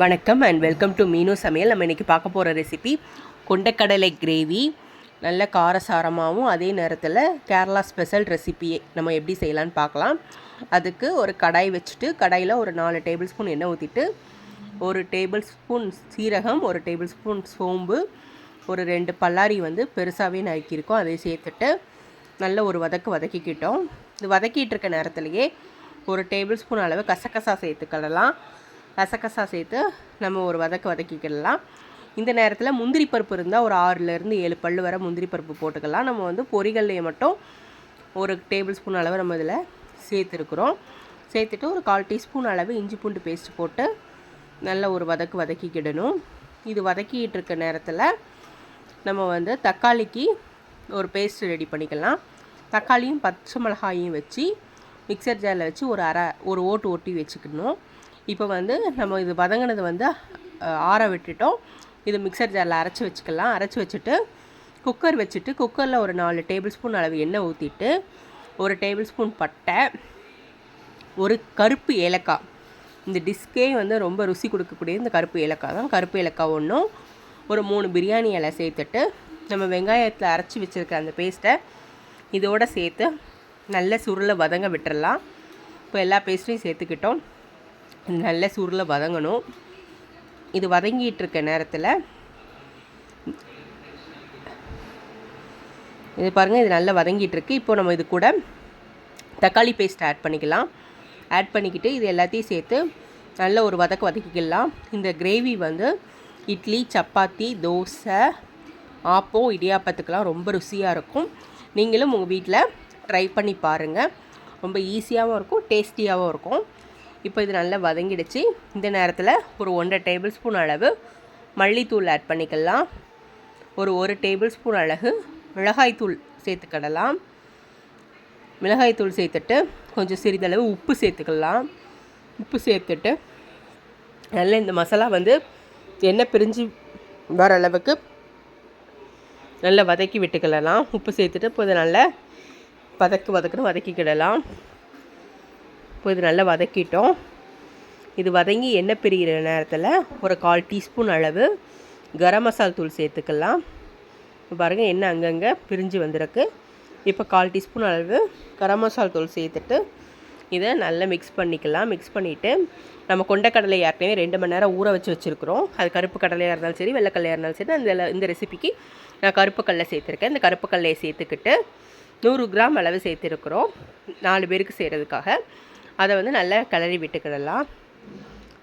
வணக்கம் and welcome to மீனு சமையல். நம்ம இன்றைக்கி பார்க்க போகிற ரெசிபி கொண்டக்கடலை கிரேவி நல்ல காரசாரமாகவும் அதே நேரத்தில் கேரளா ஸ்பெஷல் ரெசிபியை நம்ம எப்படி செய்யலான்னு பார்க்கலாம். அதுக்கு ஒரு கடாய் வச்சுட்டு கடாயில் ஒரு நாலு டேபிள் ஸ்பூன் எண்ணெய் ஊற்றிட்டு ஒரு டேபிள் ஸ்பூன் சீரகம் ஒரு டேபிள் ஸ்பூன் சோம்பு ஒரு ரெண்டு பல்லாரி வந்து பெருசாகவே நறுக்கியிருக்கோம். அதை சேர்த்துட்டு நல்ல ஒரு வதக்கு வதக்கிக்கிட்டோம். இது வதக்கிட்டு இருக்க நேரத்துலையே ஒரு டேபிள் ஸ்பூன் அளவு கசகசா சேர்த்துக்கிடலாம். கசகசா சேர்த்து நம்ம ஒரு வதக்க வதக்கிக்கிடலாம். இந்த நேரத்தில் முந்திரி பருப்பு இருந்தால் ஒரு ஆறுலேருந்து ஏழு பல் வரை முந்திரி பருப்பு போட்டுக்கலாம். நம்ம வந்து பொரிகள்லேயே மட்டும் ஒரு டேபிள் ஸ்பூன் அளவு நம்ம இதில் சேர்த்துருக்குறோம். சேர்த்துட்டு ஒரு கால் டீஸ்பூன் அளவு இஞ்சி பூண்டு பேஸ்ட் போட்டு நல்ல ஒரு வதக்கு வதக்கிக்கிடணும். இது வதக்கிட்டு இருக்க நேரத்தில் நம்ம வந்து தக்காளிக்கு ஒரு பேஸ்ட் ரெடி பண்ணிக்கலாம். தக்காளியும் பச்சை மிளகாயும் வச்சு மிக்சர் ஜாரில் வச்சு ஒரு அரை ஒரு ஓட்டு ஒட்டி வச்சுக்கணும். இப்போ வந்து நம்ம இது வதங்கினது வந்து ஆற விட்டுட்டோம். இது மிக்சர் ஜாரில் அரைச்சி வச்சுக்கலாம். அரைச்சி வச்சுட்டு குக்கர் வச்சுட்டு குக்கரில் ஒரு நாலு டேபிள் ஸ்பூன் அளவு எண்ணெய் ஊற்றிட்டு ஒரு டேபிள் ஸ்பூன் பட்டை ஒரு கருப்பு ஏலக்காய். இந்த டிஸ்கே வந்து ரொம்ப ருசி கொடுக்கக்கூடிய இந்த கருப்பு ஏலக்காய் தான். கருப்பு ஏலக்காய் ஒன்றும் ஒரு மூணு பிரியாணி இலை சேர்த்துட்டு நம்ம வெங்காயத்தில் அரைச்சி வச்சுருக்க அந்த பேஸ்ட்டை இதோடு சேர்த்து நல்ல சுருளை வதங்க விட்டுறலாம். இப்போ எல்லா பேஸ்ட்டையும் சேர்த்துக்கிட்டோம். நல்ல சூரில் வதங்கணும். இது வதங்கிட்டு இருக்க நேரத்தில். இது பாருங்கள் இது நல்லா வதங்கிட்டு இருக்கு இப்போ நம்ம இது கூட தக்காளி பேஸ்ட் ஆட் பண்ணிக்கலாம். ஆட் பண்ணிக்கிட்டு இது எல்லாத்தையும் சேர்த்து நல்ல ஒரு வதக்கு வதக்கிக்கலாம். இந்த கிரேவி வந்து இட்லி சப்பாத்தி தோசை ஆப்பம் இடியாப்பத்துக்கெலாம் ரொம்ப ருசியாக இருக்கும். நீங்களும் உங்கள் வீட்டில் ட்ரை பண்ணி பாருங்கள் ரொம்ப ஈஸியாகவும் இருக்கும் டேஸ்டியாகவும் இருக்கும். இப்போ இது நல்லா வதங்கிடுச்சு. இந்த நேரத்தில் ஒரு ஒன்றரை டேபிள் ஸ்பூன் அளவு மல்லித்தூள் ஆட் பண்ணிக்கலாம். ஒரு ஒரு டேபிள் ஸ்பூன் அழகு மிளகாய்த்தூள் சேர்த்துக்கிடலாம். மிளகாய்த்தூள் சேர்த்துட்டு கொஞ்சம் சிறிதளவு உப்பு சேர்த்துக்கலாம். உப்பு சேர்த்துட்டு நல்லா இந்த மசாலா வந்து எண்ணெய் பிரிஞ்சு வர அளவுக்கு நல்லா வதக்கி விட்டுக்கிடலாம். உப்பு சேர்த்துட்டு இப்போ இதை நல்லா வதக்கு வதக்குன்னு வதக்கிக்கிடலாம். இப்போ இது நல்லா வதக்கிட்டோம். இது வதங்கி எண்ணெய் பிரிகிற நேரத்தில் ஒரு கால் டீஸ்பூன் அளவு கரம் மசால் தூள் சேர்த்துக்கலாம். இப்போ பாருங்கள் எண்ணெய் அங்கங்கே பிரிஞ்சு வந்திருக்கு. இப்போ கால் டீஸ்பூன் அளவு கரம் மசால் தூள் சேர்த்துட்டு இதை நல்லா மிக்ஸ் பண்ணிக்கலாம். மிக்ஸ் பண்ணிவிட்டு நம்ம கொண்டக்கடலை ஏற்கனவே ரெண்டு மணி நேரம் ஊற வச்சு வச்சுருக்குறோம். அது கருப்பு கடலையாக இருந்தாலும் சரி வெள்ளைக்கடலையாக இருந்தாலும் சரி அந்த இந்த ரெசிபிக்கு நான் கருப்பு கடலை சேர்த்துருக்கேன். இந்த கருப்பு கடலையை சேர்த்துக்கிட்டு நூறு கிராம் அளவு சேர்த்துருக்குறோம். நாலு பேருக்கு செய்கிறதுக்காக அதை வந்து நல்லா கிளறி விட்டுக்கிடலாம்.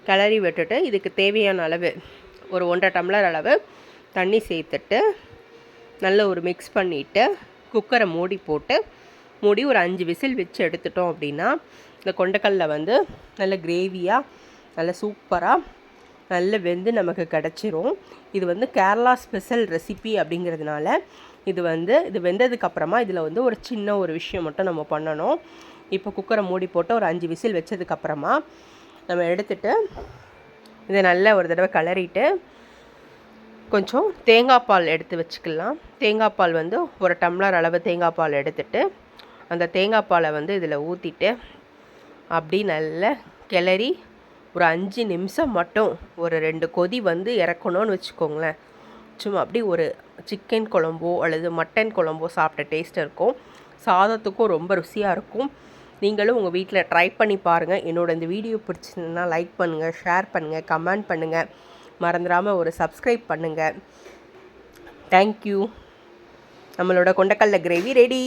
கிளறி விட்டுட்டு இதுக்கு தேவையான அளவு ஒரு ஒன்றரை டம்ளர் அளவு தண்ணி சேர்த்துட்டு நல்ல ஒரு மிக்ஸ் பண்ணிவிட்டு குக்கரை மூடி போட்டு மூடி ஒரு அஞ்சு விசில் வச்சு எடுத்துட்டோம் அப்படின்னா இந்த கொண்டக்கல்ல வந்து நல்ல கிரேவியாக நல்ல சூப்பராக நல்ல வெந்து நமக்கு கிடச்சிரும். இது வந்து கேரளா ஸ்பெஷல் ரெசிபி அப்படிங்கிறதுனால இது வந்து இது வெந்ததுக்கப்புறமா இதில் வந்து ஒரு சின்ன ஒரு விஷயம் மட்டும் நம்ம பண்ணணும். இப்போ குக்கரை மூடி போட்டு ஒரு அஞ்சு விசில் வச்சதுக்கப்புறமா நம்ம எடுத்துட்டு இதை நல்லா ஒரு தடவை கிளறிட்டு கொஞ்சம் தேங்காய் பால் எடுத்து வச்சுக்கலாம். தேங்காய் பால் வந்து ஒரு டம்ளர் அளவு தேங்காய் பால் எடுத்துட்டு அந்த தேங்காய் பாலை வந்து இதில் ஊற்றிட்டு அப்படி நல்லா கிளறி ஒரு அஞ்சு நிமிஷம் மட்டும் ஒரு ரெண்டு கொதி வந்து இறக்கணும்னு வச்சுக்கோங்களேன். சும்மா அப்படி ஒரு சிக்கன் குழம்போ அல்லது மட்டன் குழம்போ சாப்பிட்ட டேஸ்ட் இருக்கும். சாதத்துக்கும் ரொம்ப ருசியாக இருக்கும். நீங்களும் உங்கள் வீட்டில் ட்ரை பண்ணி பாருங்கள் என்னோட இந்த வீடியோ பிடிச்சிருந்ததுன்னா லைக் பண்ணுங்கள் ஷேர் பண்ணுங்கள் கமெண்ட் பண்ணுங்கள் மறந்துடாமல் ஒரு சப்ஸ்கிரைப் பண்ணுங்கள் தேங்க்யூ நம்மளோட கொண்டக்கடலை கிரேவி ரெடி